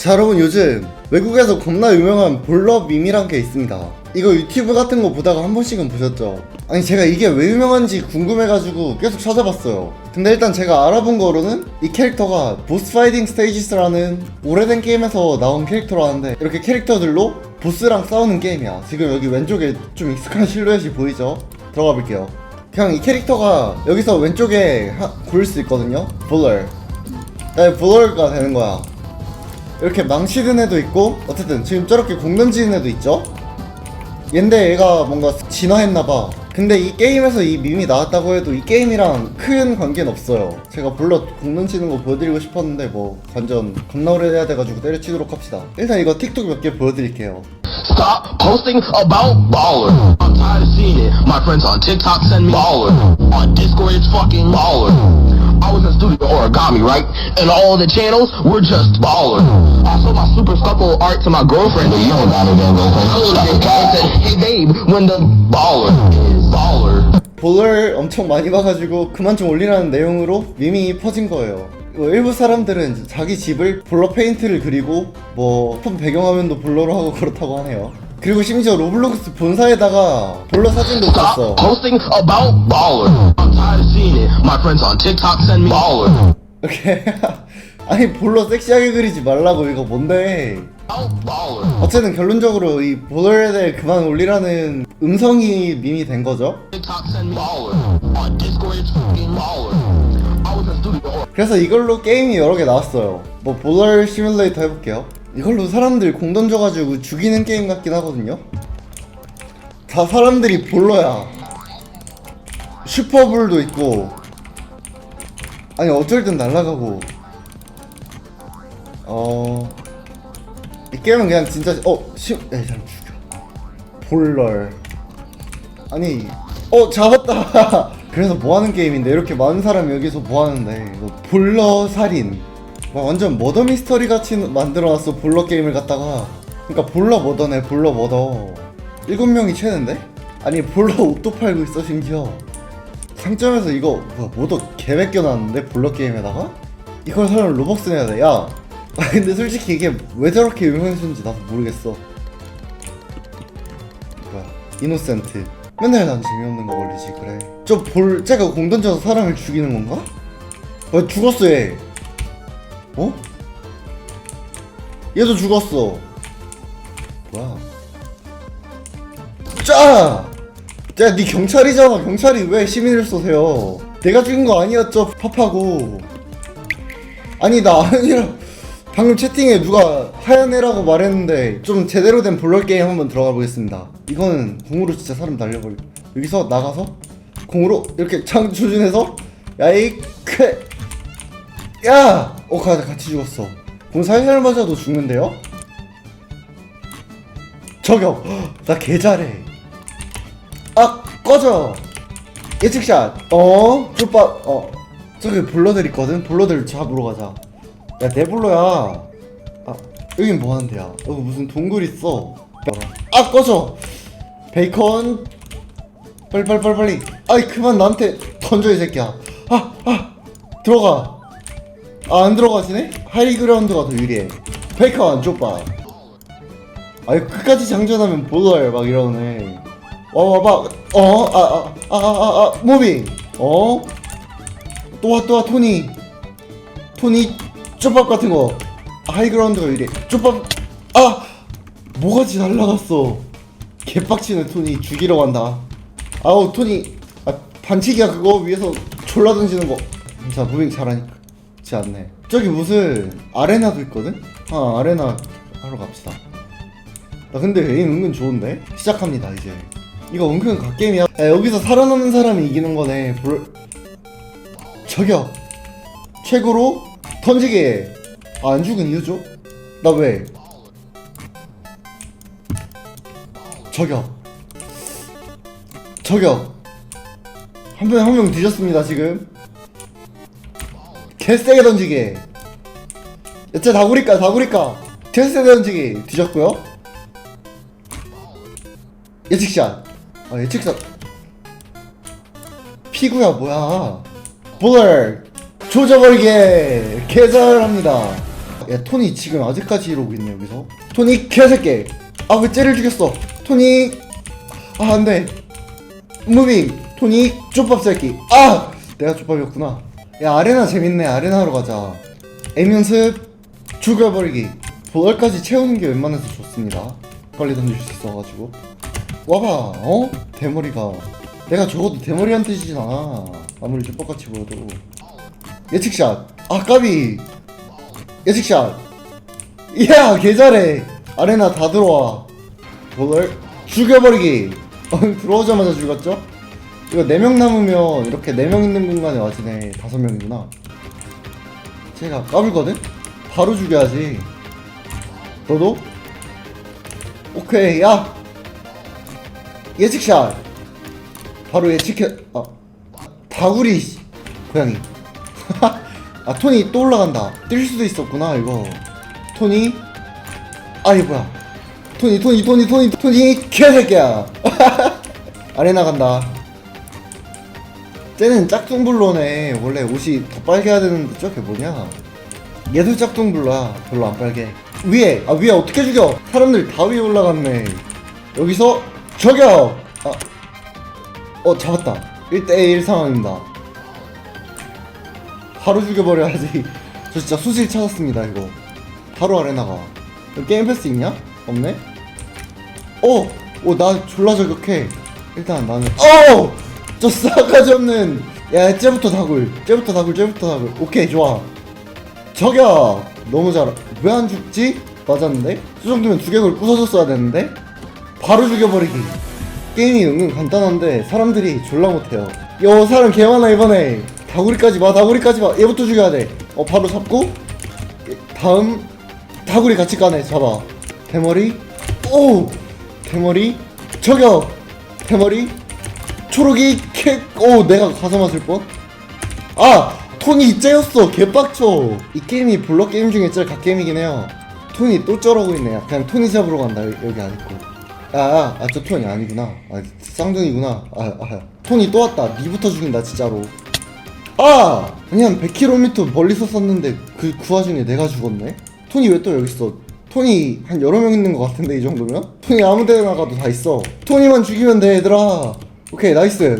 자 여러분 요즘 외국에서 겁나 유명한 볼러 밈이란 게 있습니다. 이거 유튜브 같은 거 보다가 한 번씩은 보셨죠? 아니 제가 이게 왜 유명한지 궁금해가지고 계속 찾아봤어요. 근데 일단 제가 알아본 거로는 이 캐릭터가 보스 파이팅 스테이지스라는 오래된 게임에서 나온 캐릭터라는데 이렇게 캐릭터들로 보스랑 싸우는 게임이야. 지금 여기 왼쪽에 좀 익숙한 실루엣이 보이죠? 들어가 볼게요. 그냥 이 캐릭터가 여기서 왼쪽에 하, 고를 수 있거든요. 볼러 네, 볼러가 되는 거야 이렇게 망치 든 애도 있고 어쨌든 지금 저렇게 공 던지는 애도 있죠 얘인데 얘가 뭔가 진화했나봐 근데 이 게임에서 이 밈이 나왔다고 해도 이 게임이랑 큰 관계는 없어요 제가 불러 공 던지는 거 보여드리고 싶었는데 뭐 완전 겁나 오래 해야 돼가지고 때려치도록 합시다 일단 이거 틱톡 몇 개 보여드릴게요 Stop posting about baller. I'm tired of seeing it. My friends on TikTok send me baller. On Discord it's fucking baller. I was in studio origami, right? And all the channels were just baller. I sold my super scuffle art to my girlfriend. You don't got it, girlfriend. said, hey babe, when the baller is baller. 볼을 엄청 많이 봐가지고 그만 좀 올리라는 내용으로 밈이 퍼진 거예요. 뭐 일부 사람들은 자기 집을 볼러 페인트를 그리고 뭐폰 배경화면도 볼러로 하고 그렇다고 하네요. 그리고 심지어 로블록스 본사에다가 볼러 사진도 Stop 줬어. posting about baller. I'm tired of seeing it. My friends on TikTok send me baller. 이렇게 아니 볼러 섹시하게 그리지 말라고 이거 뭔데? About baller. 어쨌든 결론적으로 이 볼러에 대해 그만 올리라는 음성이 밈이 된 거죠. TikTok send me baller. On Discord it's fucking baller. I was in studio 그래서 이걸로 게임이 여러 개 나왔어요. 뭐 볼러 시뮬레이터 해볼게요. 이걸로 사람들 공 던져가지고 죽이는 게임 같긴 하거든요. 다 사람들이 볼러야. 슈퍼볼도 있고. 아니 어쩔 땐 날아가고. 어. 이 게임은 그냥 진짜 어 시. 야, 잘 죽여. 볼럴. 아니 어 잡았다 그래서 뭐하는 게임인데 이렇게 많은 사람이 여기서 뭐하는데 이거 볼러 살인 막 완전 머더 미스터리 같이 만들어놨어 볼러 게임을 갖다가 그러니까 볼러 머더네 볼러 머더 일곱 명이 채는데? 아니 볼러 옷도 팔고 있어 심지어 상점에서 이거 뭐야 모더 개 맡겨놨는데 볼러 게임에다가? 이걸 사람 로벅스 내야 돼 야! 아 근데 솔직히 이게 왜 저렇게 유명해졌는지 나도 모르겠어 뭐야 이노센트 맨날 난 재미없는 거 걸리지 그래 저볼 쟤가 공 던져서 사람을 죽이는 건가? 어 죽었어 얘 어? 얘도 죽었어 뭐야 짜! 쟤네 경찰이잖아 경찰이 왜 시민을 쏘세요 내가 죽인 거 아니었죠 팝하고 아니 나 아니라 방금 채팅에 누가 하얀 애라고 말했는데 좀 제대로 된 볼럴 게임 한번 들어가 보겠습니다. 이거는 공으로 진짜 사람 날려버리. 여기서 나가서 공으로 이렇게 창 조준해서 야이 크. 야! 어 가, 같이 죽었어. 공 살살 맞아도 죽는데요? 저격! 나 개 잘해. 아 꺼져. 예측샷. 어? 쭈빠. 어. 저기 볼러들 있거든. 볼러들 잡으러 가자. 야, 내 볼러야. 아, 여긴 뭐 하는 데야? 여기 무슨 동굴 있어. 아, 꺼져. 베이컨. 빨리 빨리 빨리 빨리. 아이 그만 나한테 던져 이 새끼야. 아, 아. 들어가. 아, 안 들어가지네? 하이그라운드가 더 유리해. 베이컨 좁봐. 아이 끝까지 장전하면 볼러야 막 이러네. 와 와봐. 어? 아, 아, 아, 아, 아, 아, 무빙. 어? 또 와 또 와 토니. 토니 쪽밥 같은 거 하이그라운드가 이래 쪽밥 아 뭐가지 날라갔어 개빡치네 토니 죽이러 간다 아우 토니 아 반칙이야 그거 위에서 졸라 던지는 거 자 무빙 잘하 지 않네. 저기 무슨 아레나도 있거든? 아 아레나 하러 갑시다. 나 근데 에임 은근 좋은데? 시작합니다 이제. 이거 은근 갓게임이야. 야, 여기서 살아남는 사람이 이기는 거네. 볼... 저격 최고로 던지게. 아, 안 죽은 이유죠? 나 왜? 저격 저격 한 명 한 명 뒤졌습니다 지금 개세게 던지게 야쟤 다구리까 다구리까. 개세게 던지기. 뒤졌고요. 예측샷. 아 예측샷. 피구야 뭐야. 볼 조져버리게 개잘합니다. 야 토니 지금 아직까지 이러고 있네 여기서. 토니 개새끼. 아왜 쟤를 죽였어? 토니. 아 안돼. 무빙. 토니 족밥 새끼. 아! 내가 족밥이었구나 야 아레나 재밌네. 아레나로 가자. 에임 연습 죽여버리기. 도달까지 채우는 게 웬만해서 좋습니다. 빨리 던질 수 있어가지고. 와봐 어? 대머리가. 내가 적어도 대머리한 뜻이잖아. 아무리 족밥같이 보여도. 예측샷. 아 까비. 예측샷. 이야 개잘해. 아레나 다 들어와. 도달 죽여버리기. 어, 들어오자마자 죽였죠? 이거 4명 남으면 이렇게 4명 있는 공간에 와 지네 5명이구나. 제가 까불거든? 바로 죽여야지. 너도? 오케이 야! 예측샷! 바로 예측해 아 다구리 씨. 고양이. 아 토니 또 올라간다. 뛸 수도 있었구나 이거. 토니 아니 뭐야? 토니 토니 토니 토니 토니 개새끼야! 아레나 간다 쟤는 짝퉁블러네. 원래 옷이 더 빨개야 되는데 저게 뭐냐? 얘도 짝퉁블러야. 별로 안 빨개. 위에 아 위에 어떻게 죽여? 사람들 다 위에 올라갔네. 여기서 저격! 아, 어 잡았다. 1대1 상황입니다. 바로 죽여버려야지. 저 진짜 수실 찾았습니다 이거. 바로 아레나가. 게임 패스 있냐? 없네? 어! 어, 나 졸라 저격해. 일단 나는, 어! 저 싸가지 없는, 야, 쟤부터 다굴. 쟤부터 다굴, 쟤부터 다굴. 오케이, 좋아. 저격! 너무 잘, 왜 안 죽지? 맞았는데? 이 정도면 두개골 부서졌어야 되는데? 바로 죽여버리기. 게임이 은근 간단한데, 사람들이 졸라 못해요. 요, 사람 개 많아, 이번에. 다구리까지 봐, 다구리까지 봐. 얘부터 죽여야 돼. 어, 바로 잡고, 다음, 다구리 같이 까네 잡아 대머리 오 대머리 저격 대머리 초록이 캣오 내가 가서 맞을 뻔아 토니 째였어. 개빡쳐. 이 게임이 블럭 게임 중에 제일 갓게임이긴 해요. 토니 또 쩔어고 있네. 그냥 토니 잡으러 간다. 여- 여기 안 있고. 아 아저 토니 아니구나. 아 쌍둥이구나. 아, 아 토니 또 왔다. 니부터 죽인다 진짜로. 아! 한 100km 멀리서 쐈는데 그, 그 와중에 내가 죽었네? 토니 왜또 여기 있어? 토니 한 여러 명 있는 것 같은데 이 정도면? 토니 아무 데나 가도 다 있어. 토니만 죽이면 돼 얘들아 오케이 나이스.